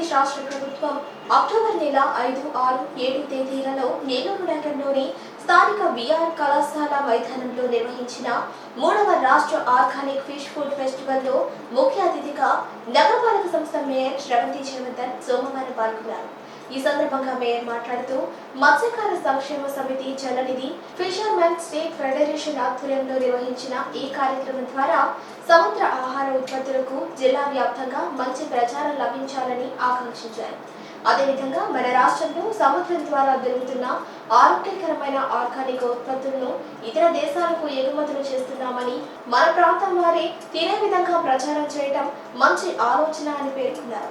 ఆంధ్రప్రదేశ్ రాష్ట్ర ప్రభుత్వం అక్టోబర్ నెల ఐదు ఆరు ఏడు తేదీలలో నెల్లూరు నగరంలోని స్థానిక విఆర్ కళాశాల మైదానంలో నిర్వహించిన మూడవ రాష్ట్ర ఆర్గానిక్ ఫిష్ ఫుడ్ ఫెస్టివల్లో ముఖ్య అతిథిగా నగరపాలక సంస్థ మేయర్ శ్రవంతి జయవర్ధన్ సోమవారం పాల్గొన్నారు. ఈ సందర్భంగా మేయర్ మాట్లాడుతూ మత్స్యకార సంక్షేమ సమితి జలనిధి ఫిషర్మెన్ స్టేట్ ఫెడరేషన్ ఆధ్వర్యంలో నిర్వహించిన ఈ కార్యక్రమం ద్వారా సముద్ర ఆహార ఉత్పత్తులకు జిల్లా వ్యాప్తంగా మంచి ప్రచారం లభించాలని ఆకాంక్షించారు. అదేవిధంగా మన రాష్ట్రంలో సముద్రం ద్వారా దొరుకుతున్న ఆరోగ్యకరమైన ఆర్గానిక్ ఉత్పత్తులను ఇతర దేశాలకు ఎగుమతులు చేస్తున్నామని మన ప్రాంతం వారే తినే విధంగా ప్రచారం చేయటం మంచి ఆలోచన అని పేర్కొన్నారు.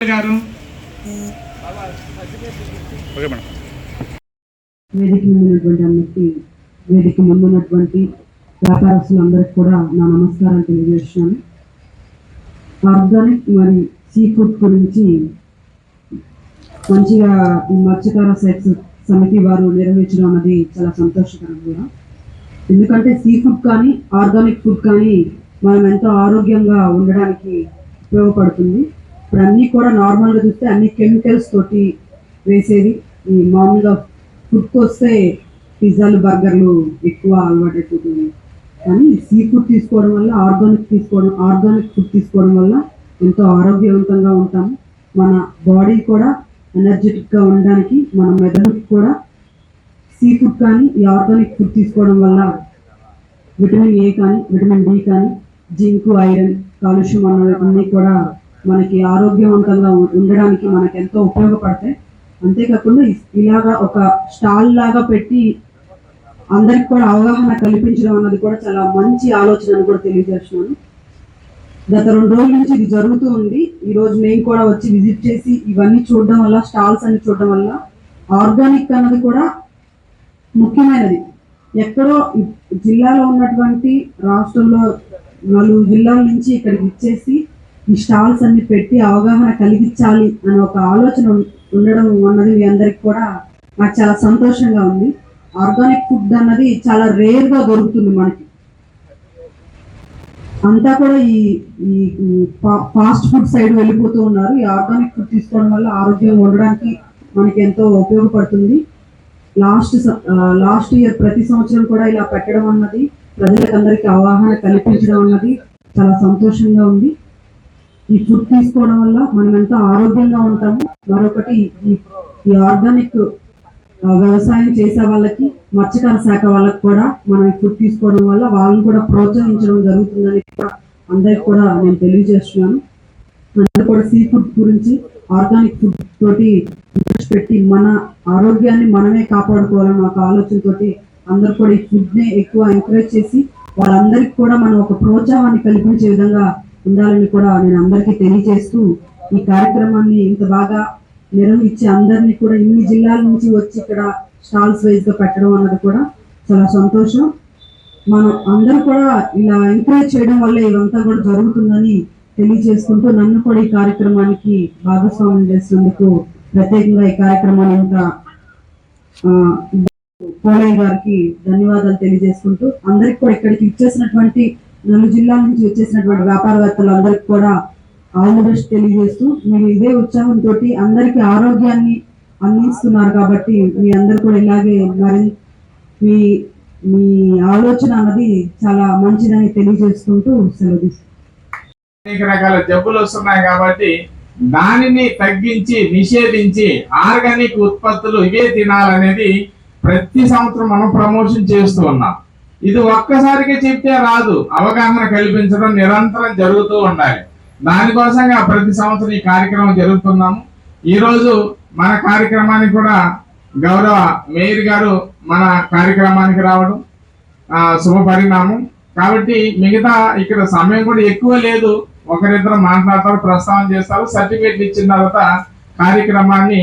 గారు వేదిక ముందు ఉన్నటువంటి అందరికీ వేదిక ముందు ఉన్నటువంటి వ్యాపారస్తులందరికీ కూడా నా నమస్కారం తెలియజేస్తున్నాను. ఆర్గానిక్ మరి సీ ఫుడ్ గురించి మంచిగా ఈ మత్స్యకార సెక్స్ సమితి వారు నిర్వహించడం అనేది చాలా సంతోషకరం కూడా. ఎందుకంటే సీ ఫుడ్ కానీ ఆర్గానిక్ ఫుడ్ కానీ మనం ఎంతో ఆరోగ్యంగా ఉండడానికి ఉపయోగపడుతుంది. ఇప్పుడు అన్నీ కూడా నార్మల్గా చూస్తే అన్ని కెమికల్స్ తోటి వేసేది. ఈ మామూలుగా ఫుడ్కి వస్తే పిజ్జాలు బర్గర్లు ఎక్కువ అలవాటు అయిపోతుంది కానీ సీ ఫుడ్ తీసుకోవడం వల్ల ఆర్గానిక్ తీసుకోవడం ఆర్గానిక్ ఫుడ్ తీసుకోవడం వల్ల ఎంతో ఆరోగ్యవంతంగా ఉంటాము మన బాడీ కూడా ఎనర్జెటిక్గా ఉండడానికి మన మెదడుకి కూడా సీ ఫుడ్ కానీ ఈ ఆర్గానిక్ ఫుడ్ తీసుకోవడం వల్ల విటమిన్ ఏ కానీ విటమిన్ డి కానీ జింక్ ఐరన్ కాలుష్యం అన్నీ కూడా మనకి ఆరోగ్యవంతంగా ఉండడానికి మనకు ఎంతో ఉపయోగపడతాయి. అంతేకాకుండా ఇలాగా ఒక స్టాల్ లాగా పెట్టి అందరికి కూడా అవగాహన కల్పించడం అన్నది కూడా చాలా మంచి ఆలోచన అని కూడా తెలియజేస్తున్నాను. గత రెండు రోజుల నుంచి ఇది జరుగుతూ ఉంది. ఈ రోజు నేను కూడా వచ్చి విజిట్ చేసి ఇవన్నీ చూడడం వల్ల స్టాల్స్ అన్ని చూడడం వల్ల ఆర్గానిక్ అన్నది కూడా ముఖ్యమైనది. ఎక్కడో జిల్లాలో ఉన్నటువంటి రాష్ట్రంలో నలుగు జిల్లాల నుంచి ఇక్కడికి ఇచ్చేసి ఈ స్టాల్స్ అన్ని పెట్టి అవగాహన కలిగించాలి అనే ఒక ఆలోచన ఉండడం అన్నది మీ అందరికి కూడా నాకు చాలా సంతోషంగా ఉంది. ఆర్గానిక్ ఫుడ్ అన్నది చాలా రేర్గా దొరుకుతుంది మనకి. అంతా కూడా ఈ ఈ ఫాస్ట్ ఫుడ్ సైడ్ వెళ్ళిపోతూ ఉన్నారు. ఈ ఆర్గానిక్ ఫుడ్ తీసుకోవడం వల్ల ఆరోగ్యంగా ఉండడానికి మనకి ఎంతో ఉపయోగపడుతుంది. లాస్ట్ లాస్ట్ ఇయర్ ప్రతి సంవత్సరం కూడా ఇలా పెట్టడం అన్నది ప్రజలకందరికీ అవగాహన కల్పించడం అన్నది చాలా సంతోషంగా ఉంది. ఈ ఫుడ్ తీసుకోవడం వల్ల మనం ఎంతో ఆరోగ్యంగా ఉంటాము. మరొకటి ఈ ఈ ఆర్గానిక్ వ్యవసాయం చేసే వాళ్ళకి మత్స్యకార శాఖ వాళ్ళకి కూడా మనం ఈ ఫుడ్ తీసుకోవడం వల్ల వాళ్ళని కూడా ప్రోత్సహించడం జరుగుతుందని కూడా అందరికి కూడా నేను తెలియజేస్తున్నాను. అందరూ కూడా సీ ఫుడ్ గురించి ఆర్గానిక్ ఫుడ్ తోటి ఇంట్రెస్ట్ పెట్టి మన ఆరోగ్యాన్ని మనమే కాపాడుకోవాలన్న ఒక ఆలోచనతోటి అందరూ కూడా ఈ ఫుడ్ని ఎక్కువ ఎంకరేజ్ చేసి వాళ్ళందరికీ కూడా మనం ఒక ప్రోత్సాహాన్ని కల్పించే విధంగా ఉండాలని కూడా నేను అందరికీ తెలియజేస్తూ ఈ కార్యక్రమాన్ని ఇంత బాగా నిర్వహించి అందరినీ కూడా ఇన్ని జిల్లాల నుంచి వచ్చి ఇక్కడ స్టాల్స్ వైజ్గా పెట్టడం అన్నది కూడా చాలా సంతోషం. మనం అందరూ కూడా ఇలా ఎంకరేజ్ చేయడం వల్ల ఇదంతా కూడా జరుగుతుందని తెలియజేసుకుంటూ నన్ను కూడా ఈ కార్యక్రమానికి భాగస్వామ్యం చేసినందుకు ప్రత్యేకంగా ఈ కార్యక్రమాన్ని ఇంత ఆ, పోలయ్య గారికి ధన్యవాదాలు తెలియజేసుకుంటూ అందరికి కూడా ఇక్కడికి ఇచ్చేసినటువంటి నలుగు జిల్లాల నుంచి వచ్చేసినటువంటి వ్యాపారవేత్తలు అందరికి కూడా ఆల్ ది బెస్ట్ తెలియజేస్తూ మీరు ఇదే ఉత్సాహంతో అందరికి ఆరోగ్యాన్ని అందిస్తున్నారు కాబట్టి మీ అందరు కూడా ఇలాగే మరి మీ మీ ఆలోచన అన్నది చాలా మంచిదని తెలియజేసుకుంటూ సెలవు అనేక రకాల జబ్బులు వస్తున్నాయి కాబట్టి దానిని తగ్గించి నిషేధించి ఆర్గానిక్ ఉత్పత్తులు ఇవే తినాలనేది ప్రతి సంవత్సరం మనం ప్రమోషన్ చేస్తూ ఉన్నాం. ఇది ఒక్కసారిగా చెప్తే రాదు. అవగాహన కల్పించడం నిరంతరం జరుగుతూ ఉండాలి. దానికోసంగా ప్రతి సంవత్సరం ఈ కార్యక్రమం జరుగుతున్నాము. ఈరోజు మన కార్యక్రమానికి కూడా గౌరవ మేయర్ గారు మన కార్యక్రమానికి రావడం శుభ పరిణామం. కాబట్టి మిగతా ఇక్కడ సమయం కూడా ఎక్కువ లేదు. ఒకరిద్దరు మాట్లాడతారు ప్రస్తావన చేస్తారు సర్టిఫికేట్ ఇచ్చిన తర్వాత కార్యక్రమాన్ని